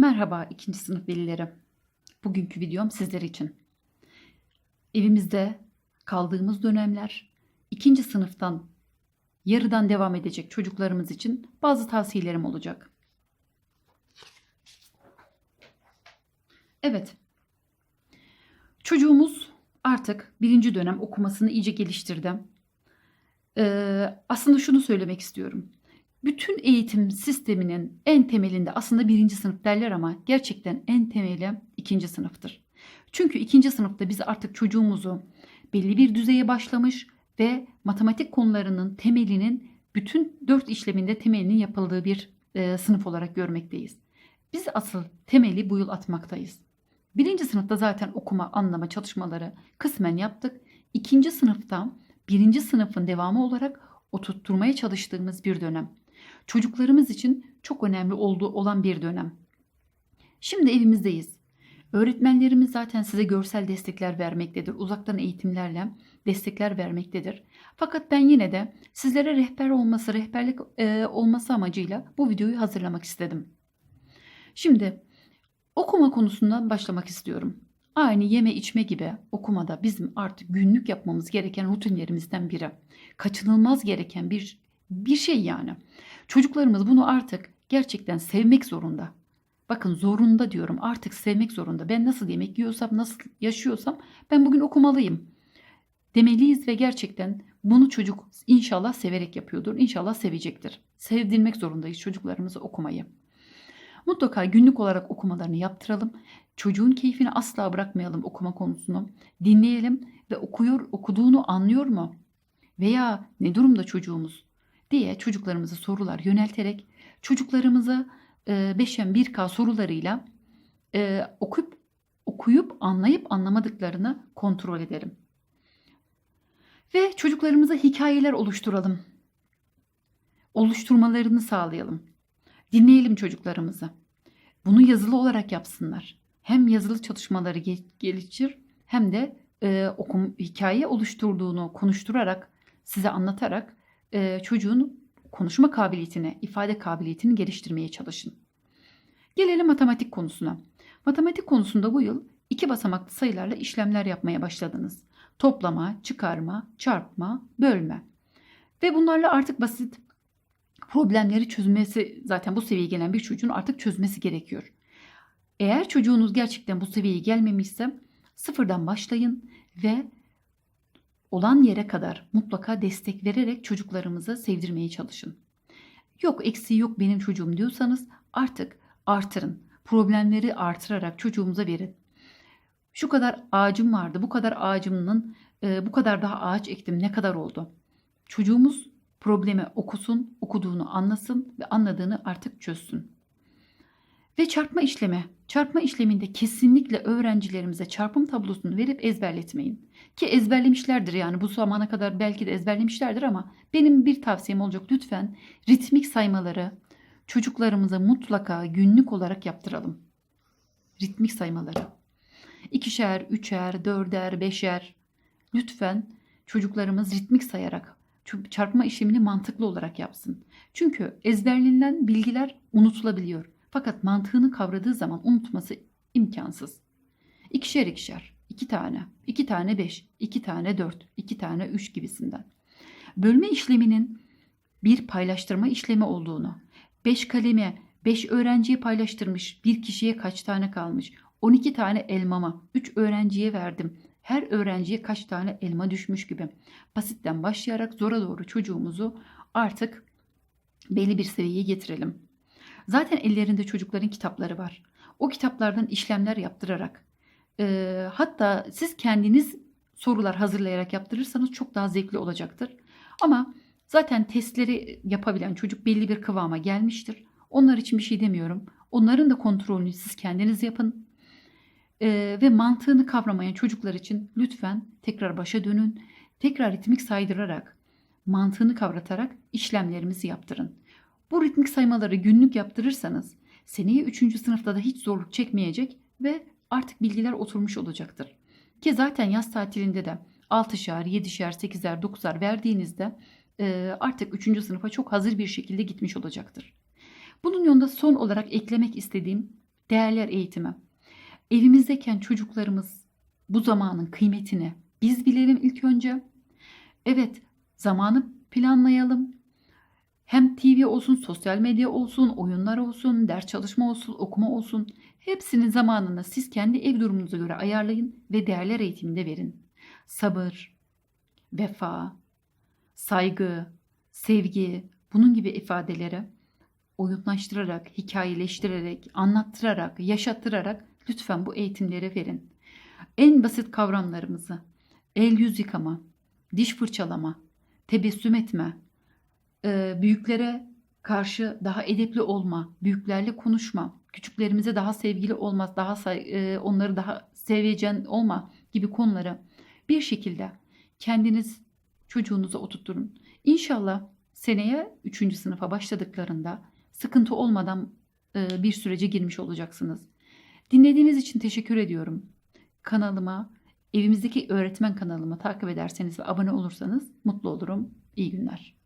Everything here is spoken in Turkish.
Merhaba ikinci sınıf velileri. Bugünkü videom sizler için. Evimizde kaldığımız dönemler, ikinci sınıftan yarıdan devam edecek çocuklarımız için bazı tavsiyelerim olacak. Evet, çocuğumuz artık birinci dönem okumasını iyice geliştirdi. Ee, aslında şunu söylemek istiyorum bütün eğitim sisteminin en temelinde aslında birinci sınıf derler ama gerçekten en temeli ikinci sınıftır. Çünkü ikinci sınıfta biz artık çocuğumuzu belli bir düzeye başlamış ve matematik konularının temelinin bütün dört işleminde temelinin yapıldığı bir e, sınıf olarak görmekteyiz. Biz asıl temeli bu yıl atmaktayız. Birinci sınıfta zaten okuma, anlama çalışmaları kısmen yaptık. İkinci sınıfta birinci sınıfın devamı olarak oturtturmaya çalıştığımız bir dönem çocuklarımız için çok önemli olduğu olan bir dönem. Şimdi evimizdeyiz. Öğretmenlerimiz zaten size görsel destekler vermektedir. Uzaktan eğitimlerle destekler vermektedir. Fakat ben yine de sizlere rehber olması, rehberlik e, olması amacıyla bu videoyu hazırlamak istedim. Şimdi okuma konusundan başlamak istiyorum. Aynı yeme içme gibi okumada bizim artık günlük yapmamız gereken rutinlerimizden biri. Kaçınılmaz gereken bir bir şey yani. Çocuklarımız bunu artık gerçekten sevmek zorunda. Bakın zorunda diyorum artık sevmek zorunda. Ben nasıl yemek yiyorsam, nasıl yaşıyorsam ben bugün okumalıyım. Demeliyiz ve gerçekten bunu çocuk inşallah severek yapıyordur. İnşallah sevecektir. Sevdirmek zorundayız çocuklarımızı okumayı. Mutlaka günlük olarak okumalarını yaptıralım. Çocuğun keyfini asla bırakmayalım okuma konusunu. Dinleyelim ve okuyor, okuduğunu anlıyor mu? Veya ne durumda çocuğumuz? Diye çocuklarımıza sorular yönelterek çocuklarımıza e, 5'en 1K sorularıyla e, okuyup okuyup anlayıp anlamadıklarını kontrol edelim. Ve çocuklarımıza hikayeler oluşturalım. Oluşturmalarını sağlayalım. Dinleyelim çocuklarımızı. Bunu yazılı olarak yapsınlar. Hem yazılı çalışmaları gelişir hem de e, okum hikaye oluşturduğunu konuşturarak size anlatarak e, çocuğun konuşma kabiliyetini, ifade kabiliyetini geliştirmeye çalışın. Gelelim matematik konusuna. Matematik konusunda bu yıl iki basamaklı sayılarla işlemler yapmaya başladınız. Toplama, çıkarma, çarpma, bölme. Ve bunlarla artık basit problemleri çözmesi zaten bu seviyeye gelen bir çocuğun artık çözmesi gerekiyor. Eğer çocuğunuz gerçekten bu seviyeye gelmemişse sıfırdan başlayın ve olan yere kadar mutlaka destek vererek çocuklarımıza sevdirmeye çalışın. Yok eksiği yok benim çocuğum diyorsanız artık artırın. Problemleri artırarak çocuğumuza verin. Şu kadar ağacım vardı. Bu kadar ağacımın e, bu kadar daha ağaç ektim. Ne kadar oldu? Çocuğumuz problemi okusun, okuduğunu anlasın ve anladığını artık çözsün. Ve çarpma işlemi. Çarpma işleminde kesinlikle öğrencilerimize çarpım tablosunu verip ezberletmeyin. Ki ezberlemişlerdir yani bu zamana kadar belki de ezberlemişlerdir ama benim bir tavsiyem olacak lütfen ritmik saymaları çocuklarımıza mutlaka günlük olarak yaptıralım. Ritmik saymaları. İkişer, üçer, dörder, beşer. Lütfen çocuklarımız ritmik sayarak çarpma işlemini mantıklı olarak yapsın. Çünkü ezberlenilen bilgiler unutulabiliyor. Fakat mantığını kavradığı zaman unutması imkansız. İkişer ikişer, iki tane, iki tane beş, iki tane dört, iki tane üç gibisinden. Bölme işleminin bir paylaştırma işlemi olduğunu, beş kalemi beş öğrenciye paylaştırmış, bir kişiye kaç tane kalmış, 12 tane elmama üç öğrenciye verdim, her öğrenciye kaç tane elma düşmüş gibi. Basitten başlayarak zora doğru çocuğumuzu artık belli bir seviyeye getirelim. Zaten ellerinde çocukların kitapları var. O kitaplardan işlemler yaptırarak e, hatta siz kendiniz sorular hazırlayarak yaptırırsanız çok daha zevkli olacaktır. Ama zaten testleri yapabilen çocuk belli bir kıvama gelmiştir. Onlar için bir şey demiyorum. Onların da kontrolünü siz kendiniz yapın. E, ve mantığını kavramayan çocuklar için lütfen tekrar başa dönün. Tekrar ritmik saydırarak, mantığını kavratarak işlemlerimizi yaptırın. Bu ritmik saymaları günlük yaptırırsanız seneye 3. sınıfta da hiç zorluk çekmeyecek ve artık bilgiler oturmuş olacaktır. Ki zaten yaz tatilinde de 6'şer, 7'şer, 8'er, 9'ar verdiğinizde e, artık 3. sınıfa çok hazır bir şekilde gitmiş olacaktır. Bunun yanında son olarak eklemek istediğim değerler eğitimi. Evimizdeyken çocuklarımız bu zamanın kıymetini biz bilelim ilk önce. Evet, zamanı planlayalım. Hem TV olsun, sosyal medya olsun, oyunlar olsun, ders çalışma olsun, okuma olsun. Hepsinin zamanını siz kendi ev durumunuza göre ayarlayın ve değerler eğitiminde verin. Sabır, vefa, saygı, sevgi, bunun gibi ifadeleri oyunlaştırarak, hikayeleştirerek, anlattırarak, yaşattırarak lütfen bu eğitimleri verin. En basit kavramlarımızı el yüz yıkama, diş fırçalama, tebessüm etme, e, büyüklere karşı daha edepli olma, büyüklerle konuşma, küçüklerimize daha sevgili olma, daha say- e, onları daha sevecen olma gibi konuları bir şekilde kendiniz çocuğunuza oturtturun. İnşallah seneye 3. sınıfa başladıklarında sıkıntı olmadan e, bir sürece girmiş olacaksınız. Dinlediğiniz için teşekkür ediyorum. Kanalıma, evimizdeki öğretmen kanalımı takip ederseniz ve abone olursanız mutlu olurum. İyi günler.